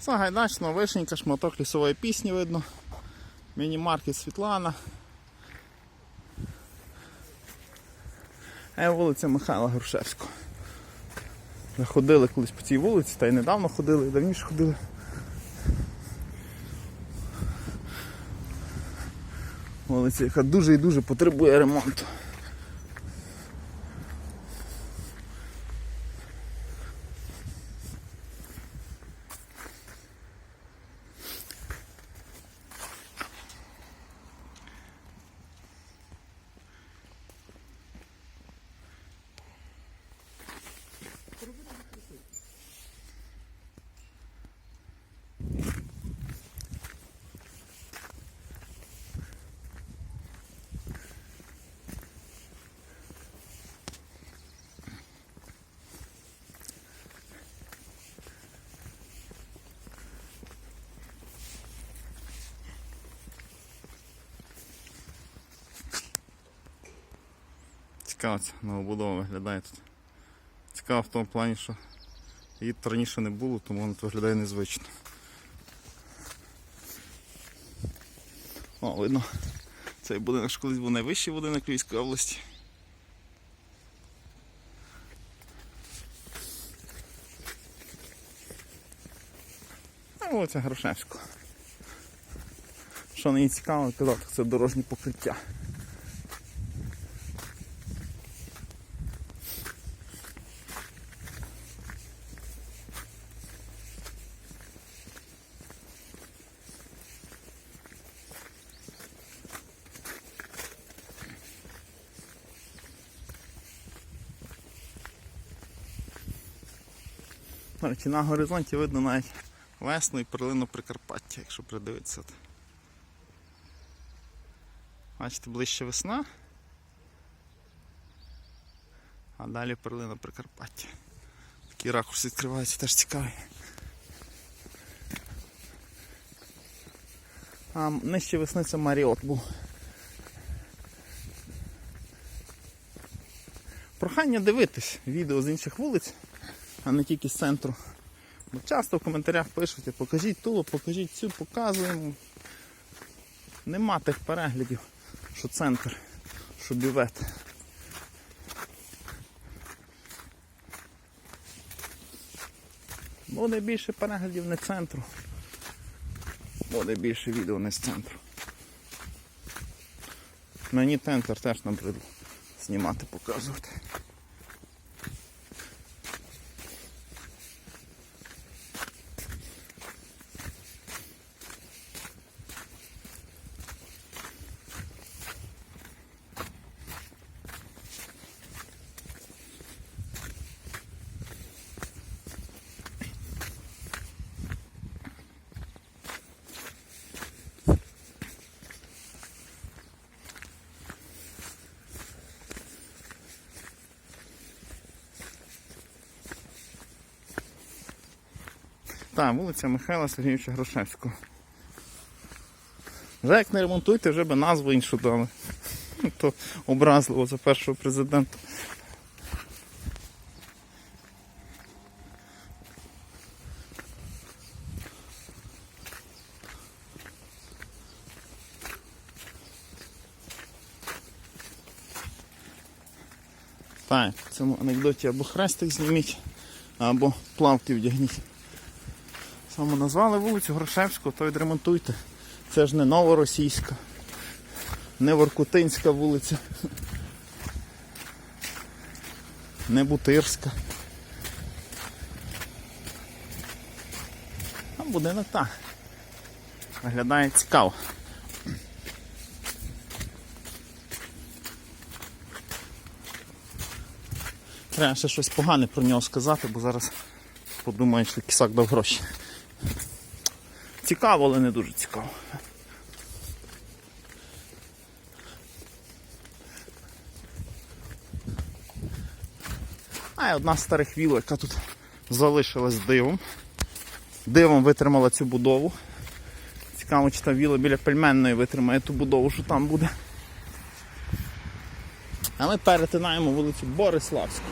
Сагайдачна, вишенька, шматок лісової пісні видно. Міні-маркет Світлана. А вулиця Михайла Грушевського. Ми ходили колись по цій вулиці, та й недавно ходили, і давніше ходили. Вулиця, яка дуже і дуже потребує ремонту. Цікаво ця новобудова виглядає тут. Цікаво в тому плані, що її тут раніше не було, тому воно тут виглядає незвично. О, видно, цей будинок ж колись був найвищий будинок Львівської області. А вулиця Грушевського. Що мені цікаво, казав, це дорожнє покриття. Речі, на горизонті видно навіть весну і перлину Прикарпаття, якщо придивитися. Бачите, ближче весна. А далі перлина Прикарпаття. Такий ракурс відкривається, теж цікавий. А нижче весни це Маріот був. Прохання дивитись відео з інших вулиць, а не тільки з центру. Бо часто в коментарях пишуть, покажіть ту, покажіть цю, показуємо. Нема тих переглядів, що центр, що бювет. Буде більше переглядів не центру. Буде більше відео не з центру. Мені центр теж набридло знімати, показувати. Так, вулиця Михайла Сергійовича Грушевського. Вже як не ремонтуйте, вже би назву іншу дали. То образливо за першого президента. Так, в цьому анекдоті або хрестик зніміть, або плавки вдягніть. Саме назвали вулицю Грушевську, то відремонтуйте. Це ж не новоросійська, не Воркутинська вулиця, не Бутирська. А будинок так. Виглядає цікаво. Треба ще щось погане про нього сказати, бо зараз подумають, що кисак дав гроші. Цікаво, але не дуже цікаво. А і одна з старих віл, яка тут залишилась дивом. Дивом витримала цю будову. Цікаво, чи та віла біля пельменної витримає ту будову, що там буде. А ми перетинаємо вулицю Бориславську.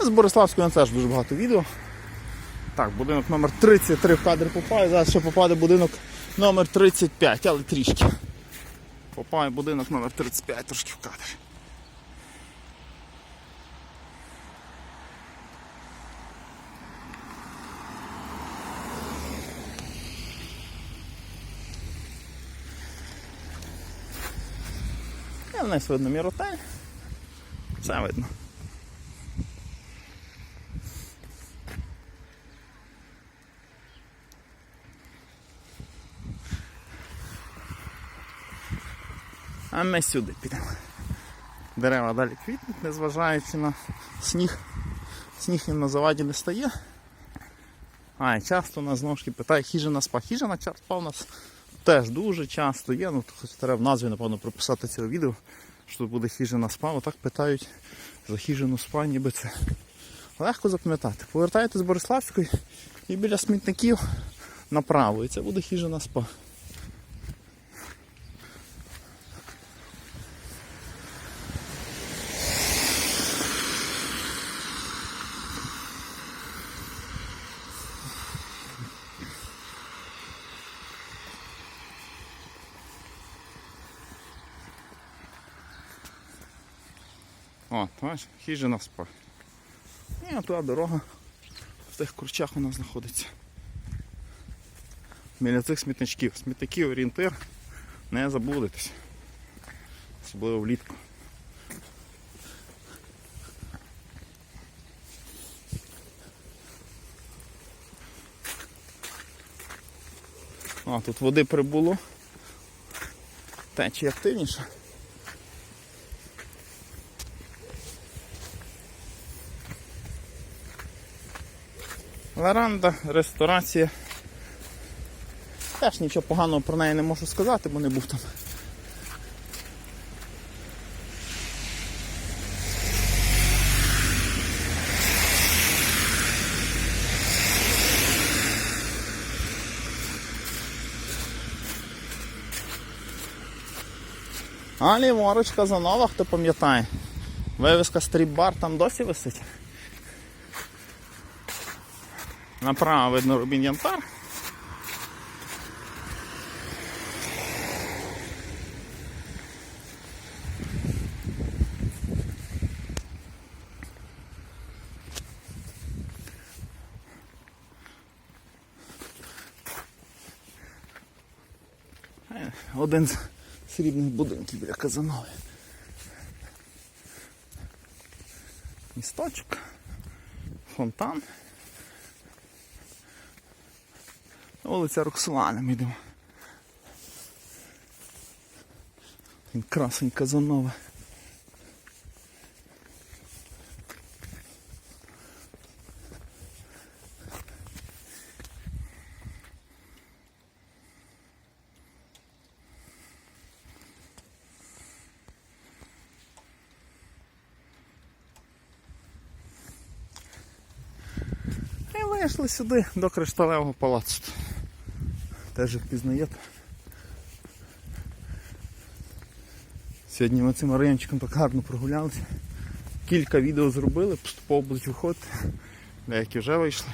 З Бориславською на теж дуже багато відео. Так, будинок номер 33 в кадр попає. Зараз ще попаде будинок номер 35, але трішки. Попає будинок номер 35 трошки в кадр. Вниз видно міротель. Все видно. А ми сюди підемо. Дерева далі квітнуть, незважаючи на сніг. Сніг їм на заваді не стає. А, і часто нас знову ж таки питає хіжина спа. Хіжина спа у нас теж дуже часто є. Ну, хоч треба в назві, напевно, прописати цього відео, що тут буде хіжина спа. Отак питають за хіжину спа, ніби це легко запам'ятати. Повертаєте з Бориславської і біля смітників направо. І це буде хіжина спа. О, бачиш, хижина спа. І от туди дорога в тих курчах у нас знаходиться. Біля цих смітничків. Смітники орієнтир не забудетесь. Особливо влітку. А, тут води прибуло. Течія активніше. Веранда, ресторація. Теж нічого поганого про неї не можу сказати, бо не був там. А ліворуч Казанова, хто пам'ятає. Вивіска стріп-бар там досі висить. Направо видно Рубін Янтар. Один з срібних будинків біля Казанови. Місточок, фонтан. Вулиця Роксолана ми йдемо. Він красень Казанова. Вийшли сюди до кришталевого палацу. Теж їх пізнаєте. Сьогодні ми цим райончиком так гарно прогулялися. Кілька відео зробили, поступово будуть виходити. Деякі вже вийшли.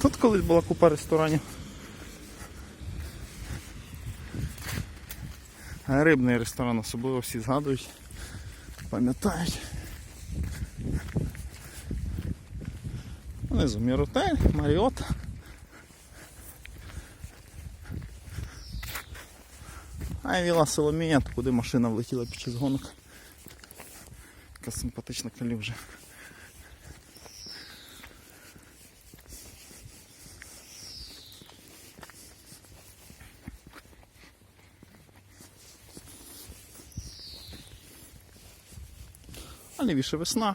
Тут колись була купа ресторанів. Рибний ресторан особливо всі згадують, пам'ятають. Внизу Міротель, Маріот. А і віла Соломія, куди машина влетіла під час гонок. Така симпатична калюжа. Лівіше весна.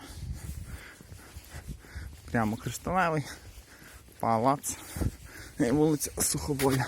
Прямо кришталевий, палац вулиця Сухобоя.